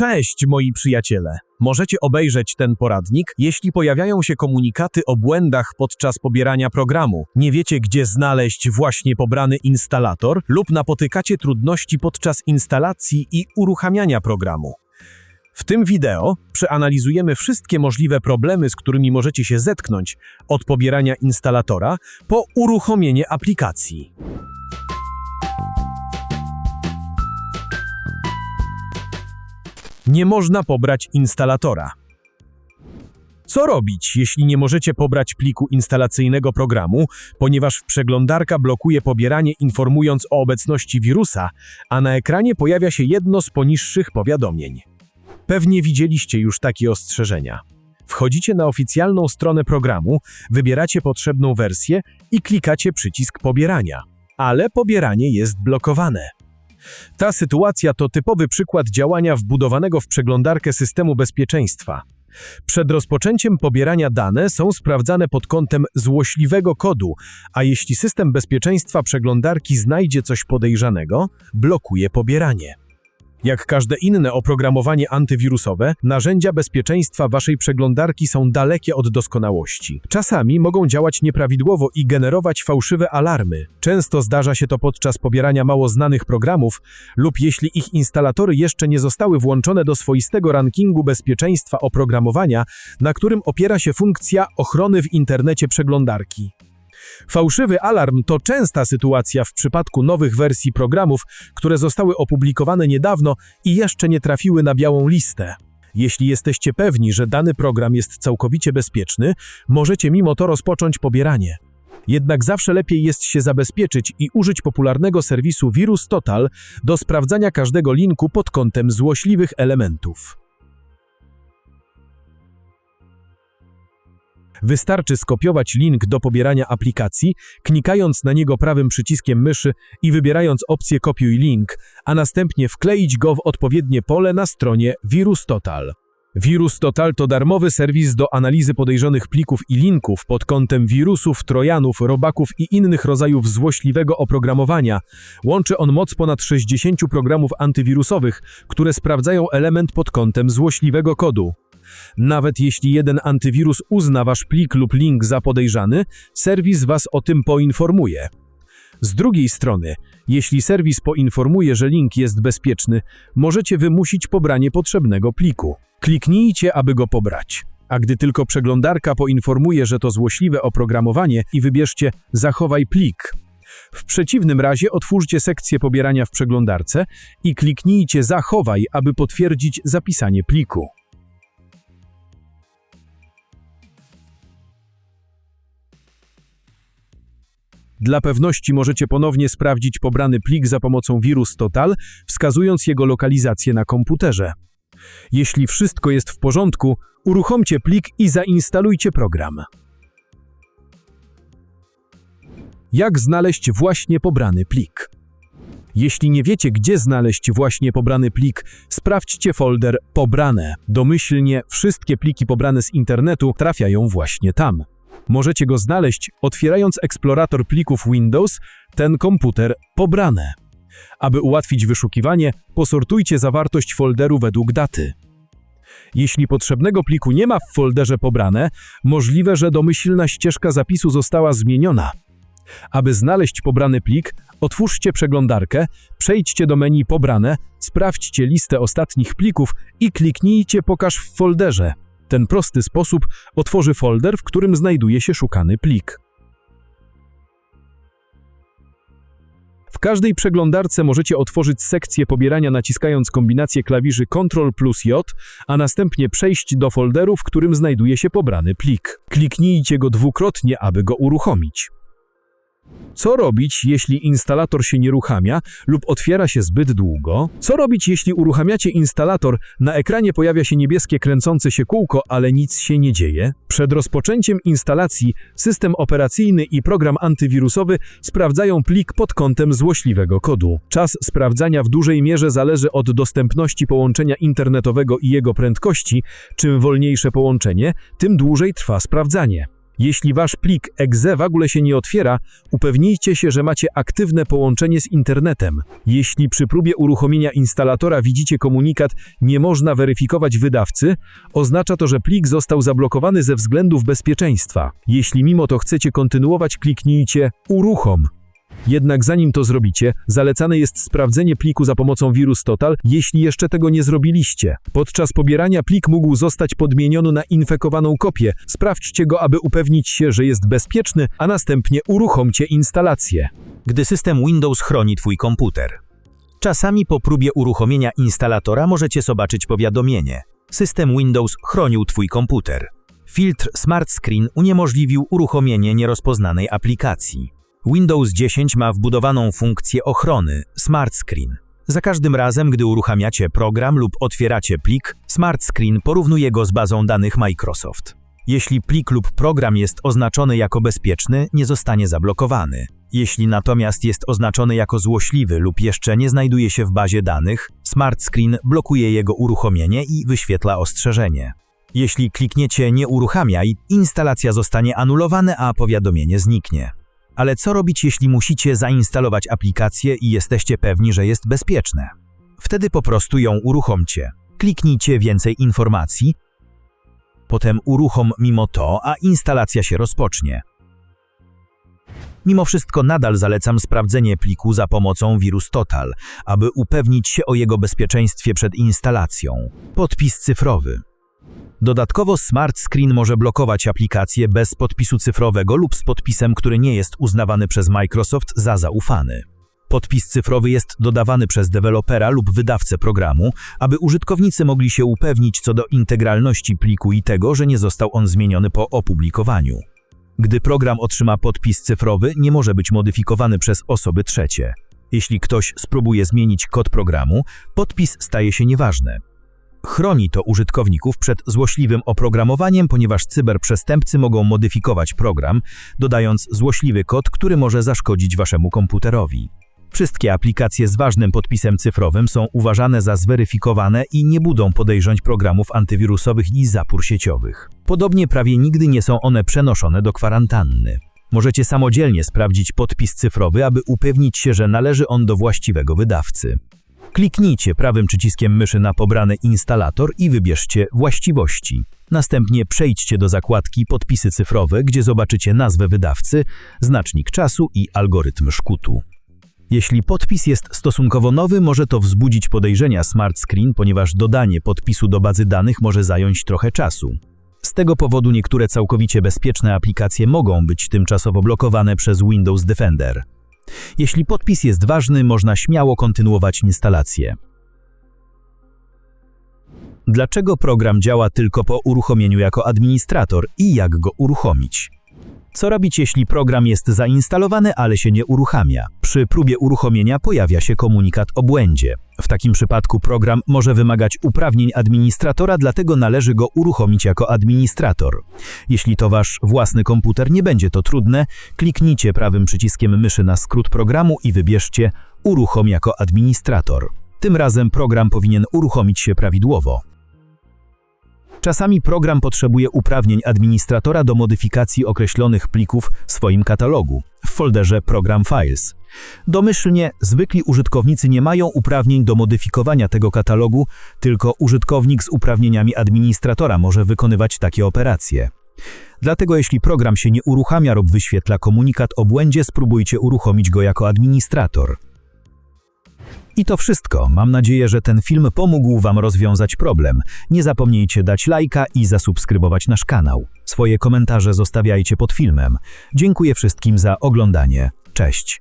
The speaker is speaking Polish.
Cześć, moi przyjaciele. Możecie obejrzeć ten poradnik, jeśli pojawiają się komunikaty o błędach podczas pobierania programu, nie wiecie, gdzie znaleźć właśnie pobrany instalator lub napotykacie trudności podczas instalacji i uruchamiania programu. W tym wideo przeanalizujemy wszystkie możliwe problemy, z którymi możecie się zetknąć od pobierania instalatora po uruchomienie aplikacji. Nie można pobrać instalatora. Co robić, jeśli nie możecie pobrać pliku instalacyjnego programu, ponieważ przeglądarka blokuje pobieranie informując o obecności wirusa, a na ekranie pojawia się jedno z poniższych powiadomień? Pewnie widzieliście już takie ostrzeżenia. Wchodzicie na oficjalną stronę programu, wybieracie potrzebną wersję i klikacie przycisk pobierania, ale pobieranie jest blokowane. Ta sytuacja to typowy przykład działania wbudowanego w przeglądarkę systemu bezpieczeństwa. Przed rozpoczęciem pobierania dane są sprawdzane pod kątem złośliwego kodu, a jeśli system bezpieczeństwa przeglądarki znajdzie coś podejrzanego, blokuje pobieranie. Jak każde inne oprogramowanie antywirusowe, narzędzia bezpieczeństwa waszej przeglądarki są dalekie od doskonałości. Czasami mogą działać nieprawidłowo i generować fałszywe alarmy. Często zdarza się to podczas pobierania mało znanych programów lub jeśli ich instalatory jeszcze nie zostały włączone do swoistego rankingu bezpieczeństwa oprogramowania, na którym opiera się funkcja ochrony w internecie przeglądarki. Fałszywy alarm to częsta sytuacja w przypadku nowych wersji programów, które zostały opublikowane niedawno i jeszcze nie trafiły na białą listę. Jeśli jesteście pewni, że dany program jest całkowicie bezpieczny, możecie mimo to rozpocząć pobieranie. Jednak zawsze lepiej jest się zabezpieczyć i użyć popularnego serwisu Virus Total do sprawdzania każdego linku pod kątem złośliwych elementów. Wystarczy skopiować link do pobierania aplikacji, klikając na niego prawym przyciskiem myszy i wybierając opcję Kopiuj link, a następnie wkleić go w odpowiednie pole na stronie Virus Total. Virus Total to darmowy serwis do analizy podejrzanych plików i linków pod kątem wirusów, trojanów, robaków i innych rodzajów złośliwego oprogramowania. Łączy on moc ponad 60 programów antywirusowych, które sprawdzają element pod kątem złośliwego kodu. Nawet jeśli jeden antywirus uzna wasz plik lub link za podejrzany, serwis was o tym poinformuje. Z drugiej strony, jeśli serwis poinformuje, że link jest bezpieczny, możecie wymusić pobranie potrzebnego pliku. Kliknijcie, aby go pobrać. A gdy tylko przeglądarka poinformuje, że to złośliwe oprogramowanie i wybierzcie Zachowaj plik. W przeciwnym razie otwórzcie sekcję pobierania w przeglądarce i kliknijcie Zachowaj, aby potwierdzić zapisanie pliku. Dla pewności możecie ponownie sprawdzić pobrany plik za pomocą Virus Total, wskazując jego lokalizację na komputerze. Jeśli wszystko jest w porządku, uruchomcie plik i zainstalujcie program. Jak znaleźć właśnie pobrany plik? Jeśli nie wiecie, gdzie znaleźć właśnie pobrany plik, sprawdźcie folder Pobrane. Domyślnie wszystkie pliki pobrane z internetu trafiają właśnie tam. Możecie go znaleźć otwierając eksplorator plików Windows, ten komputer Pobrane. Aby ułatwić wyszukiwanie, posortujcie zawartość folderu według daty. Jeśli potrzebnego pliku nie ma w folderze Pobrane, możliwe, że domyślna ścieżka zapisu została zmieniona. Aby znaleźć pobrany plik, otwórzcie przeglądarkę, przejdźcie do menu Pobrane, sprawdźcie listę ostatnich plików i kliknijcie Pokaż w folderze. Ten prosty sposób otworzy folder, w którym znajduje się szukany plik. W każdej przeglądarce możecie otworzyć sekcję pobierania naciskając kombinację klawiszy Ctrl plus J, a następnie przejść do folderu, w którym znajduje się pobrany plik. Kliknijcie go dwukrotnie, aby go uruchomić. Co robić, jeśli instalator się nie uruchamia lub otwiera się zbyt długo? Co robić, jeśli uruchamiacie instalator, na ekranie pojawia się niebieskie kręcące się kółko, ale nic się nie dzieje? Przed rozpoczęciem instalacji system operacyjny i program antywirusowy sprawdzają plik pod kątem złośliwego kodu. Czas sprawdzania w dużej mierze zależy od dostępności połączenia internetowego i jego prędkości. Czym wolniejsze połączenie, tym dłużej trwa sprawdzanie. Jeśli wasz plik exe w ogóle się nie otwiera, upewnijcie się, że macie aktywne połączenie z internetem. Jeśli przy próbie uruchomienia instalatora widzicie komunikat nie można weryfikować wydawcy, oznacza to, że plik został zablokowany ze względów bezpieczeństwa. Jeśli mimo to chcecie kontynuować, kliknijcie uruchom. Jednak zanim to zrobicie, zalecane jest sprawdzenie pliku za pomocą Virus Total, jeśli jeszcze tego nie zrobiliście. Podczas pobierania plik mógł zostać podmieniony na infekowaną kopię. Sprawdźcie go, aby upewnić się, że jest bezpieczny, a następnie uruchomcie instalację. gdy system Windows chroni Twój komputer. Czasami po próbie uruchomienia instalatora możecie zobaczyć powiadomienie. System Windows chronił Twój komputer. Filtr Smart Screen uniemożliwił uruchomienie nierozpoznanej aplikacji. Windows 10 ma wbudowaną funkcję ochrony Smart Screen. Za każdym razem, gdy uruchamiacie program lub otwieracie plik, Smart Screen porównuje go z bazą danych Microsoft. Jeśli plik lub program jest oznaczony jako bezpieczny, nie zostanie zablokowany. Jeśli natomiast jest oznaczony jako złośliwy lub jeszcze nie znajduje się w bazie danych, Smart Screen blokuje jego uruchomienie i wyświetla ostrzeżenie. Jeśli klikniecie Nie uruchamiaj, instalacja zostanie anulowana, a powiadomienie zniknie. Ale co robić, jeśli musicie zainstalować aplikację i jesteście pewni, że jest bezpieczne? Wtedy po prostu ją uruchomcie. Kliknijcie więcej informacji, potem uruchom mimo to, a instalacja się rozpocznie. Mimo wszystko nadal zalecam sprawdzenie pliku za pomocą Virus Total, aby upewnić się o jego bezpieczeństwie przed instalacją. Podpis cyfrowy. Dodatkowo Smart Screen może blokować aplikacje bez podpisu cyfrowego lub z podpisem, który nie jest uznawany przez Microsoft za zaufany. Podpis cyfrowy jest dodawany przez dewelopera lub wydawcę programu, aby użytkownicy mogli się upewnić co do integralności pliku i tego, że nie został on zmieniony po opublikowaniu. Gdy program otrzyma podpis cyfrowy, nie może być modyfikowany przez osoby trzecie. Jeśli ktoś spróbuje zmienić kod programu, podpis staje się nieważny. Chroni to użytkowników przed złośliwym oprogramowaniem, ponieważ cyberprzestępcy mogą modyfikować program, dodając złośliwy kod, który może zaszkodzić waszemu komputerowi. Wszystkie aplikacje z ważnym podpisem cyfrowym są uważane za zweryfikowane i nie budzą podejrzeń programów antywirusowych i zapór sieciowych. Podobnie prawie nigdy nie są one przenoszone do kwarantanny. Możecie samodzielnie sprawdzić podpis cyfrowy, aby upewnić się, że należy on do właściwego wydawcy. Kliknijcie prawym przyciskiem myszy na pobrany instalator i wybierzcie właściwości. Następnie przejdźcie do zakładki Podpisy cyfrowe, gdzie zobaczycie nazwę wydawcy, znacznik czasu i algorytm szkutu. Jeśli podpis jest stosunkowo nowy, może to wzbudzić podejrzenia Smart Screen, ponieważ dodanie podpisu do bazy danych może zająć trochę czasu. Z tego powodu niektóre całkowicie bezpieczne aplikacje mogą być tymczasowo blokowane przez Windows Defender. Jeśli podpis jest ważny, można śmiało kontynuować instalację. Dlaczego program działa tylko po uruchomieniu jako administrator i jak go uruchomić? Co robić, jeśli program jest zainstalowany, ale się nie uruchamia? Przy próbie uruchomienia pojawia się komunikat o błędzie. W takim przypadku program może wymagać uprawnień administratora, dlatego należy go uruchomić jako administrator. Jeśli to wasz własny komputer, nie będzie to trudne, kliknijcie prawym przyciskiem myszy na skrót programu i wybierzcie Uruchom jako administrator. Tym razem program powinien uruchomić się prawidłowo. Czasami program potrzebuje uprawnień administratora do modyfikacji określonych plików w swoim katalogu w folderze Program Files. Domyślnie zwykli użytkownicy nie mają uprawnień do modyfikowania tego katalogu, tylko użytkownik z uprawnieniami administratora może wykonywać takie operacje. Dlatego jeśli program się nie uruchamia lub wyświetla komunikat o błędzie, spróbujcie uruchomić go jako administrator. I to wszystko. Mam nadzieję, że ten film pomógł Wam rozwiązać problem. Nie zapomnijcie dać lajka i zasubskrybować nasz kanał. Swoje komentarze zostawiajcie pod filmem. Dziękuję wszystkim za oglądanie. Cześć.